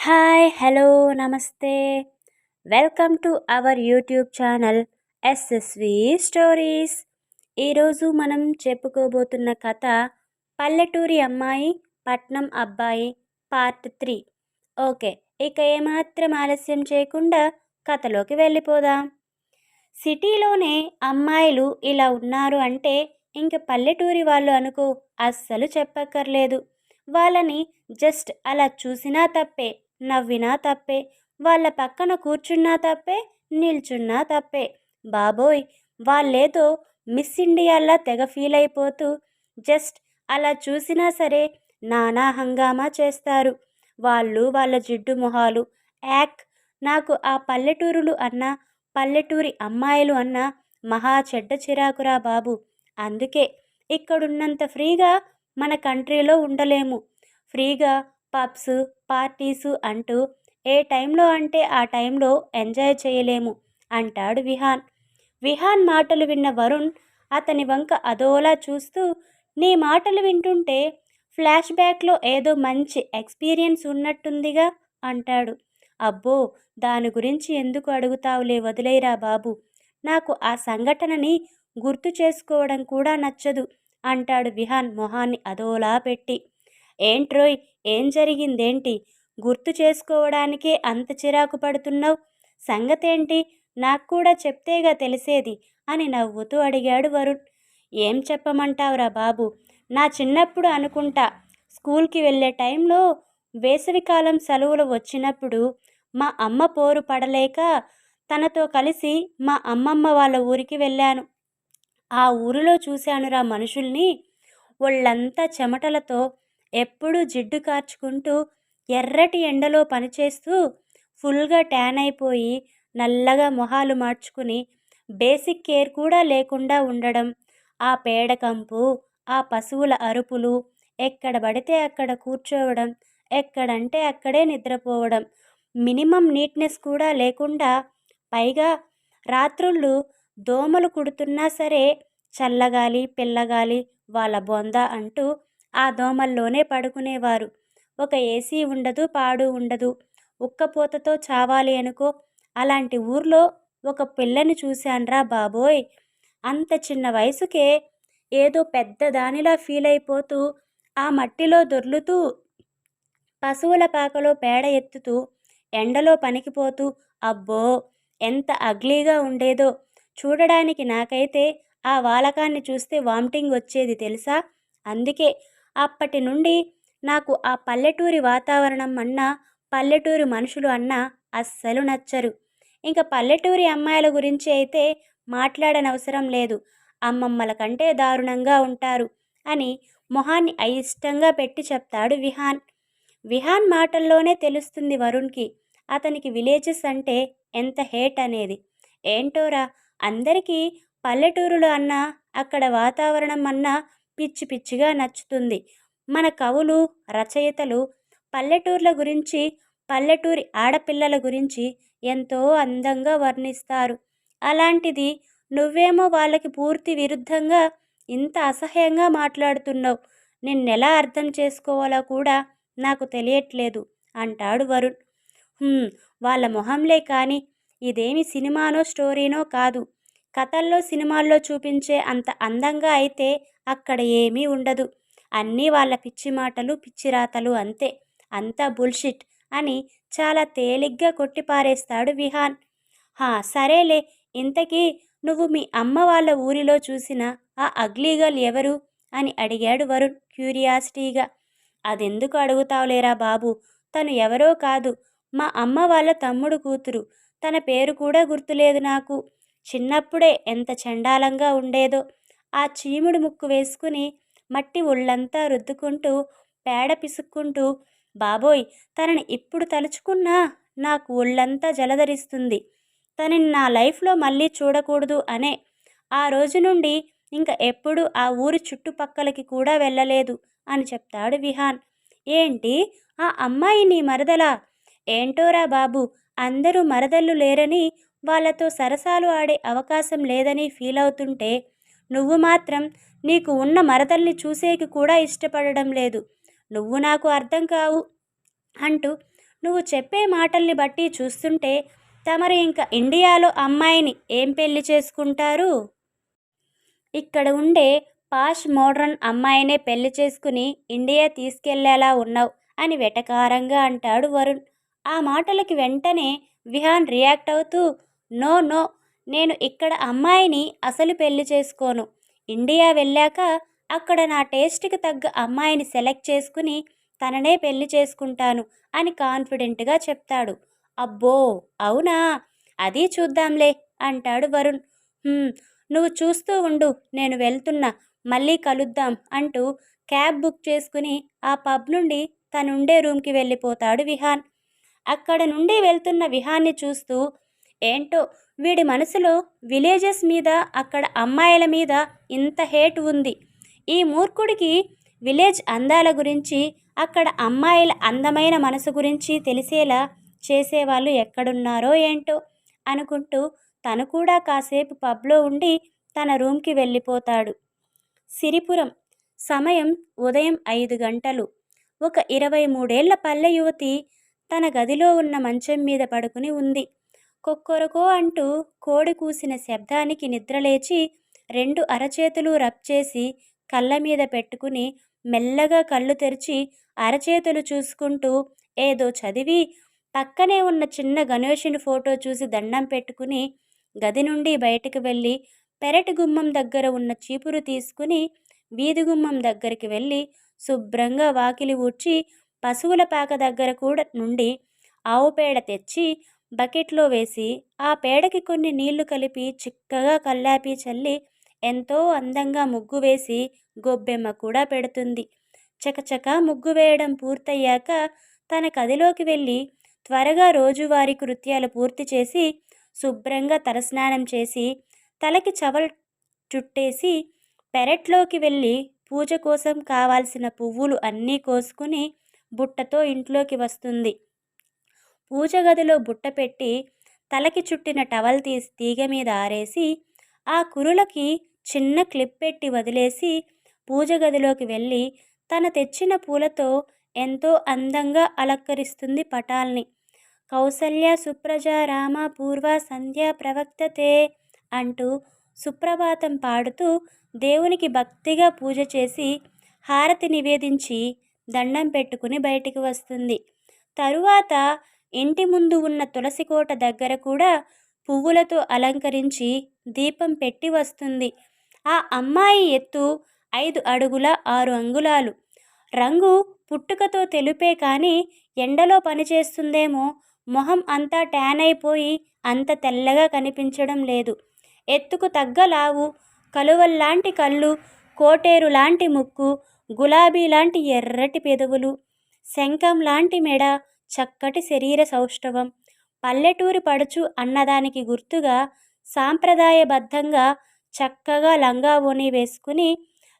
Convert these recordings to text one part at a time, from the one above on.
Hi hello నమస్తే welcome to our YouTube channel SSV stories ఈరోజు మనం చెప్పుకోబోతున్న కథ పల్లెటూరి అమ్మాయి పట్నం అబ్బాయి పార్ట్ త్రీ ఓకే ఇక ఏమాత్రం ఆలస్యం చేయకుండా కథలోకి వెళ్ళిపోదాం. సిటీలోనే అమ్మాయిలు ఇలా ఉన్నారు అంటే ఇంక పల్లెటూరి వాళ్ళు అనుకో అస్సలు చెప్పక్కర్లేదు. వాళ్ళని జస్ట్ అలా చూసినా తప్పే. నవ్వినా తప్పే వాళ్ళ పక్కన కూర్చున్నా తప్పే నిల్చున్నా తప్పే. బాబోయ్! వాళ్ళేదో మిస్ ఇండియాలా తెగ ఫీల్ అయిపోతూ జస్ట్ అలా చూసినా సరే నానా హంగామా చేస్తారు. వాళ్ళు వాళ్ళ జిడ్డు మొహాలు యాక్! నాకు ఆ పల్లెటూరులు అన్న పల్లెటూరి అమ్మాయిలు అన్న మహా చెడ్డ చిరాకురా బాబు. అందుకే ఇక్కడున్నంత ఫ్రీగా మన కంట్రీలో ఉండలేము. ఫ్రీగా పబ్స్ పార్టీసు అంటూ ఏ టైంలో అంటే ఆ టైంలో ఎంజాయ్ చేయలేము అంటాడు విహాన్. విహాన్ మాటలు విన్న వరుణ్ అతని వంక అదోలా చూస్తూ నీ మాటలు వింటుంటే ఫ్లాష్ బ్యాక్లో ఏదో మంచి ఎక్స్పీరియన్స్ ఉన్నట్టుందిగా అంటాడు. అబ్బో దాని గురించి ఎందుకు అడుగుతావులే వదిలేరా బాబు? నాకు ఆ సంఘటనని గుర్తు చేసుకోవడం కూడా నచ్చదు అంటాడు విహాన్ మొహాన్ని అదోలా పెట్టి. ఏంట్రోయ్ ఏం జరిగిందేంటి? గుర్తు చేసుకోవడానికే అంత చిరాకు పడుతున్నావు? సంగతేంటి? నాకు కూడా చెప్తేగా తెలిసేది అని నవ్వుతూ అడిగాడు వరుణ్. ఏం చెప్పమంటావురా బాబు? నా చిన్నప్పుడు అనుకుంటా స్కూల్కి వెళ్ళే టైంలో వేసవికాలం సెలవులు వచ్చినప్పుడు మా అమ్మ పోరు పడలేక తనతో కలిసి మా అమ్మమ్మ వాళ్ళ ఊరికి వెళ్ళాను. ఆ ఊరిలో చూశానురా మనుషుల్ని. ఒళ్ళంతా చెమటలతో ఎప్పుడూ జిడ్డు కార్చుకుంటూ ఎర్రటి ఎండలో పనిచేస్తూ ఫుల్గా ట్యాన్ అయిపోయి నల్లగా మొహాలు మార్చుకుని బేసిక్ కేర్ కూడా లేకుండా ఉండడం ఆ పేడకంపు ఆ పశువుల అరుపులు ఎక్కడ పడితే అక్కడ కూర్చోవడం ఎక్కడంటే అక్కడే నిద్రపోవడం మినిమం నీట్నెస్ కూడా లేకుండా పైగా రాత్రుళ్ళు దోమలు కుడుతున్నా సరే చల్లగాలి పిల్లగాలి వాళ్ళ బొంద అంటూ ఆ దోమల్లోనే పడుకునేవారు. ఒక ఏసీ ఉండదు పాడు ఉండదు. ఉక్కపోతతో చావాలి అనుకో. అలాంటి ఊర్లో ఒక పిల్లని చూశాన్రా బాబోయ్. అంత చిన్న వయసుకే ఏదో పెద్ద దానిలా ఫీల్ అయిపోతూ ఆ మట్టిలో దొర్లుతూ పశువుల పాకలో పేడ ఎత్తుతూ ఎండలో పనికిపోతూ అబ్బో ఎంత అగ్లీగా ఉండేదో. చూడడానికి నాకైతే ఆ వాలకాన్ని చూస్తే వామిటింగ్ వచ్చేది తెలుసా? అందుకే అప్పటి నుండి నాకు ఆ పల్లెటూరి వాతావరణం అన్నా పల్లెటూరి మనుషులు అన్నా అస్సలు నచ్చరు. ఇంకా పల్లెటూరి అమ్మాయిల గురించి అయితే మాట్లాడనవసరం లేదు. అమ్మమ్మల కంటే దారుణంగా ఉంటారు అని మొహాన్ని అయిష్టంగా పెట్టి చెప్తాడు విహాన్. విహాన్ మాటల్లోనే తెలుస్తుంది వరుణ్కి అతనికి విలేజెస్ అంటే ఎంత హేట్ అనేది. ఏంటోరా అందరికీ పల్లెటూరులో అన్నా అక్కడ వాతావరణం అన్నా పిచ్చి పిచ్చిగా నచ్చుతుంది. మన కవులు రచయితలు పల్లెటూర్ల గురించి పల్లెటూరి ఆడపిల్లల గురించి ఎంతో అందంగా వర్ణిస్తారు. అలాంటిది నువ్వేమో వాళ్ళకి పూర్తి విరుద్ధంగా ఇంత అసహ్యంగా మాట్లాడుతున్నావు. నిన్నెలా అర్థం చేసుకోవాలో కూడా నాకు తెలియట్లేదు అంటాడు వరుణ్. వాళ్ళ మొహంలే కానీ ఇదేమి సినిమానో స్టోరీనో కాదు. కథల్లో సినిమాల్లో చూపించే అంత అందంగా అయితే అక్కడ ఏమీ ఉండదు. అన్నీ వాళ్ళ పిచ్చి మాటలు పిచ్చిరాతలు అంతే. అంతా బుల్షిట్ అని చాలా తేలిగ్గా కొట్టిపారేస్తాడు విహాన్. హా సరేలే. ఇంతకీ నువ్వు మీ అమ్మ వాళ్ళ ఊరిలో చూసిన ఆ అగ్లీ గర్ల్ ఎవరు? అని అడిగాడు వరుణ్ క్యూరియాసిటీగా. అదెందుకు అడుగుతావులేరా బాబు? తను ఎవరో కాదు. మా అమ్మ వాళ్ళ తమ్ముడు కూతురు. తన పేరు కూడా గుర్తులేదు నాకు. చిన్నప్పుడే ఎంత చండాలంగా ఉండేదో. ఆ చీముడు ముక్కు వేసుకుని మట్టి ఒళ్ళంతా రుద్దుకుంటూ పేడ పిసుక్కుంటూ బాబోయ్ తనని ఇప్పుడు తలుచుకున్నా నాకు ఒళ్ళంతా జలధరిస్తుంది. తనని నా లైఫ్లో మళ్ళీ చూడకూడదు అనే. ఆ రోజు నుండి ఇంకా ఎప్పుడు ఆ ఊరి చుట్టుపక్కలకి కూడా వెళ్ళలేదు అని చెప్తాడు విహాన్. ఏంటి ఆ అమ్మాయి నీ మరదలా? ఏంటోరా బాబు అందరూ మరదళ్ళు లేరని వాళ్ళతో సరసాలు ఆడే అవకాశం లేదని ఫీల్ అవుతుంటే నువ్వు మాత్రం నీకు ఉన్న మరదల్ని చూసేకి కూడా ఇష్టపడడం లేదు. నువ్వు నాకు అర్థం కావు అంటూ నువ్వు చెప్పే మాటల్ని బట్టి చూస్తుంటే తమరు ఇంకా ఇండియాలో అమ్మాయిని ఏం పెళ్ళి చేసుకుంటారు? ఇక్కడ ఉండే పాష్ మోడ్రన్ అమ్మాయినే పెళ్ళి చేసుకుని ఇండియా తీసుకెళ్ళేలా ఉన్నావు అని వెటకారంగా అంటాడు వరుణ్. ఆ మాటలకి వెంటనే విహాన్ రియాక్ట్ అవుతూ నో నో నేను ఇక్కడ అమ్మాయిని అసలు పెళ్ళి చేసుకోను. ఇండియా వెళ్ళాక అక్కడ నా టేస్ట్కి తగ్గ అమ్మాయిని సెలెక్ట్ చేసుకుని తననే పెళ్ళి చేసుకుంటాను అని కాన్ఫిడెంట్గా చెప్తాడు. అబ్బో! అవునా? అది చూద్దాంలే అంటాడు వరుణ్. నువ్వు చూస్తూ ఉండు నేను వెళ్తున్నా మళ్ళీ కలుద్దాం అంటూ క్యాబ్ బుక్ చేసుకుని ఆ పబ్ నుండి తనుండే రూమ్కి వెళ్ళిపోతాడు విహాన్. అక్కడ నుండి వెళ్తున్న విహాన్ని చూస్తూ ఏంటో? వీడి మనసులో విలేజెస్ మీద అక్కడ అమ్మాయిల మీద ఇంత హేట్ ఉంది. ఈ మూర్ఖుడికి విలేజ్ అందాల గురించి అక్కడ అమ్మాయిల అందమైన మనసు గురించి తెలిసేలా చేసేవాళ్ళు ఎక్కడున్నారో ఏంటో అనుకుంటూ తను కూడా కాసేపు పబ్లో ఉండి తన రూమ్కి వెళ్ళిపోతాడు. సిరిపురం సమయం ఉదయం ఐదు గంటలు. ఒక ఇరవై మూడేళ్ళ పల్లె యువతి తన గదిలో ఉన్న మంచం మీద పడుకుని ఉంది. కొక్కొరకో అంటూ కోడి కూసిన శబ్దానికి నిద్రలేచి రెండు అరచేతులు రబ్ చేసి కళ్ళ మీద పెట్టుకుని మెల్లగా కళ్ళు తెరిచి అరచేతులు చూసుకుంటూ ఏదో చదివి పక్కనే ఉన్న చిన్న గణేషుని ఫోటో చూసి దండం పెట్టుకుని గది నుండి బయటకు వెళ్ళి పెరటి గుమ్మం దగ్గర ఉన్న చీపురు తీసుకుని వీధి గుమ్మం దగ్గరికి వెళ్ళి శుభ్రంగా వాకిలి ఊడ్చి పశువుల పాక దగ్గర కూడా నుండి ఆవు పేడ తెచ్చి బకెట్లో వేసి ఆ పేడకి కొన్ని నీళ్ళు కలిపి చిక్కగా కల్లాపి చల్లి ఎంతో అందంగా ముగ్గు వేసి గొబ్బెమ్మ కూడా పెడుతుంది. చకచక ముగ్గు వేయడం పూర్తయ్యాక తన గదిలోకి వెళ్ళి త్వరగా రోజువారీ కృత్యాలు పూర్తి చేసి శుభ్రంగా తలస్నానం చేసి తలకి చవల్ చుట్టేసి పెరట్లోకి వెళ్ళి పూజ కోసం కావాల్సిన పువ్వులు అన్నీ కోసుకుని బుట్టతో ఇంట్లోకి వస్తుంది. పూజ గదిలో బుట్ట పెట్టి తలకి చుట్టిన టవల్ తీసి తీగ మీద ఆరేసి ఆ కురులకి చిన్న క్లిప్ పెట్టి వదిలేసి పూజ గదిలోకి వెళ్ళి తన తెచ్చిన పూలతో ఎంతో అందంగా అలంకరిస్తుంది పటాల్ని. కౌసల్య సుప్రజ రామ పూర్వ సంధ్య ప్రవక్తతే అంటూ సుప్రభాతం పాడుతూ దేవునికి భక్తిగా పూజ చేసి హారతి నివేదించి దండం పెట్టుకుని బయటికి వస్తుంది. తరువాత ఇంటి ముందు ఉన్న తులసి కోట దగ్గర కూడా పువ్వులతో అలంకరించి దీపం పెట్టి వస్తుంది. ఆ అమ్మాయి ఎత్తు ఐదు అడుగుల ఆరు అంగుళాలు. రంగు పుట్టుకతో తెలుపే కానీ ఎండలో పనిచేస్తుందేమో మొహం అంతా ట్యాన్ అయిపోయి అంత తెల్లగా కనిపించడం లేదు. ఎత్తుకు తగ్గ లావు కలువల్లాంటి కళ్ళు కోటేరు లాంటి ముక్కు గులాబీ లాంటి ఎర్రటి పెదవులు శంఖం లాంటి మెడ చక్కటి శరీర సౌష్ఠవం. పల్లెటూరి పడుచు అన్నదానికి గుర్తుగా సాంప్రదాయబద్ధంగా చక్కగా లంగా ఓని వేసుకుని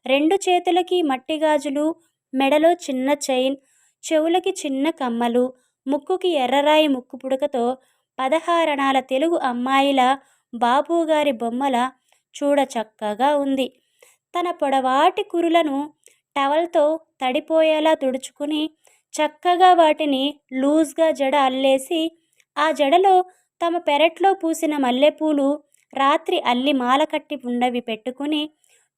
రెండు చేతులకి మట్టి గాజులు మెడలో చిన్న చైన్ చెవులకి చిన్న కమ్మలు ముక్కుకి ఎర్రరాయి ముక్కు పుడకతో పదహారణాల తెలుగు అమ్మాయిల బాబుగారి బొమ్మల చూడ చక్కగా ఉంది. తన పొడవాటి కురులను టవల్తో తడిపోయేలా తుడుచుకుని చక్కగా వాటిని లూజ్గా జడ అల్లేసి ఆ జడలో తమ పెరట్లో పూసిన మల్లెపూలు రాత్రి అల్లి మాల కట్టి ఉండవి పెట్టుకుని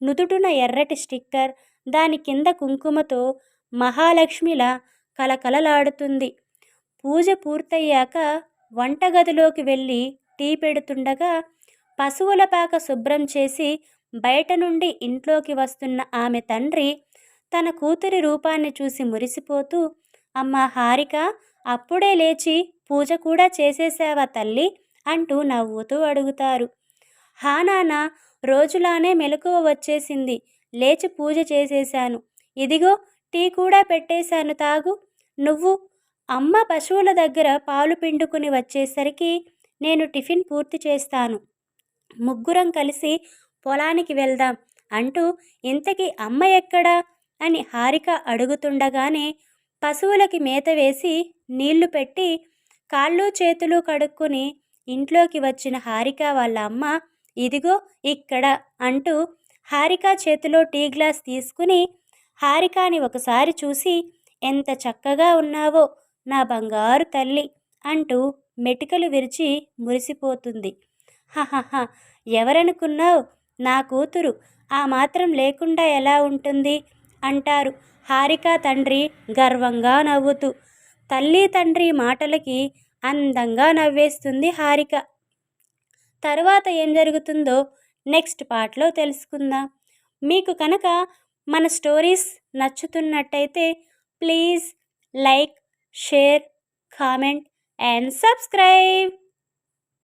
నుదుటున ఎర్రటి స్టిక్కర్ దాని కింద కుంకుమతో మహాలక్ష్మిలా కలకలలాడుతుంది. పూజ పూర్తయ్యాక వంటగదిలోకి వెళ్ళి టీ పెడుతుండగా పశువుల పాక శుభ్రం చేసి బయట నుండి ఇంట్లోకి వస్తున్న ఆమె తండ్రి తన కూతురి రూపాన్ని చూసి మురిసిపోతూ అమ్మ హారిక అప్పుడే లేచి పూజ కూడా చేసేసావా తల్లి? అంటూ నవ్వుతూ అడుగుతారు. హా నాన్న రోజులానే మెలకువ వచ్చేసింది. లేచి పూజ చేసేశాను. ఇదిగో టీ కూడా పెట్టేశాను తాగు. నువ్వు అమ్మ పశువుల దగ్గర పాలు పిండుకుని వచ్చేసరికి నేను టిఫిన్ పూర్తి చేస్తాను. ముగ్గురం కలిసి పొలానికి వెళ్దాం అంటూ ఇంతకీ అమ్మ ఎక్కడా? అని హారిక అడుగుతుండగానే పశువులకి మేత వేసి నీళ్ళు పెట్టి కాళ్ళు చేతులు కడుక్కుని ఇంట్లోకి వచ్చిన హారిక వాళ్ళ అమ్మ ఇదిగో ఇక్కడ అంటూ హారిక చేతిలో టీ గ్లాస్ తీసుకుని హారికాని ఒకసారి చూసి ఎంత చక్కగా ఉన్నావో నా బంగారు తల్లి అంటూ మెటికలు విరిచి మురిసిపోతుంది. హహహ ఎవరనుకున్నావు? నా కూతురు ఆ మాత్రం లేకుండా ఎలా ఉంటుంది అంటారు. హారిక తండ్రి గర్వంగా నవ్వుతూ తల్లి తండ్రి మాటలకి అందంగా నవ్వేస్తుంది హారిక. తరువాత ఏం జరుగుతుందో నెక్స్ట్ పార్ట్లో తెలుసుకుందాం. మీకు కనుక మన stories నచ్చుతున్నట్టయితే please like share comment and subscribe.